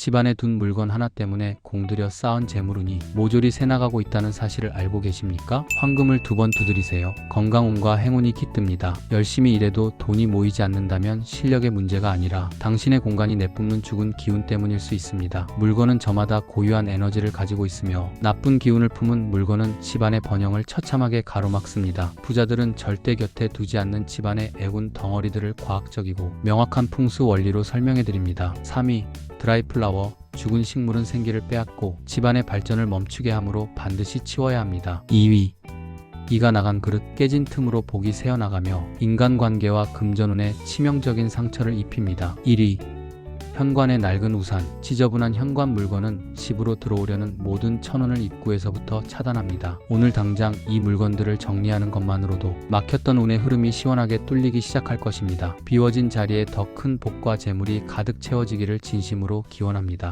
집안에 둔 물건 하나 때문에 공들여 쌓은 재물운이 모조리 새나가고 있다는 사실을 알고 계십니까? 황금을 두 번 두드리세요. 건강운과 행운이 깃듭니다. 열심히 일해도 돈이 모이지 않는다면 실력의 문제가 아니라 당신의 공간이 내뿜는 죽은 기운 때문일 수 있습니다. 물건은 저마다 고유한 에너지를 가지고 있으며 나쁜 기운을 품은 물건은 집안의 번영을 처참하게 가로막습니다. 부자들은 절대 곁에 두지 않는 집안의 애군 덩어리들을 과학적이고 명확한 풍수 원리로 설명해 드립니다. 3위 드라이플라워 죽은 식물은 생기를 빼앗고 집안의 발전을 멈추게 하므로 반드시 치워야 합니다. 2위 이가 나간 그릇 깨진 틈으로 복이 새어나가며 인간관계와 금전운에 치명적인 상처를 입힙니다. 1위 현관의 낡은 우산, 지저분한 현관 물건은 집으로 들어오려는 모든 천원을 입구에서부터 차단합니다. 오늘 당장 이 물건들을 정리하는 것만으로도 막혔던 운의 흐름이 시원하게 뚫리기 시작할 것입니다. 비워진 자리에 더 큰 복과 재물이 가득 채워지기를 진심으로 기원합니다.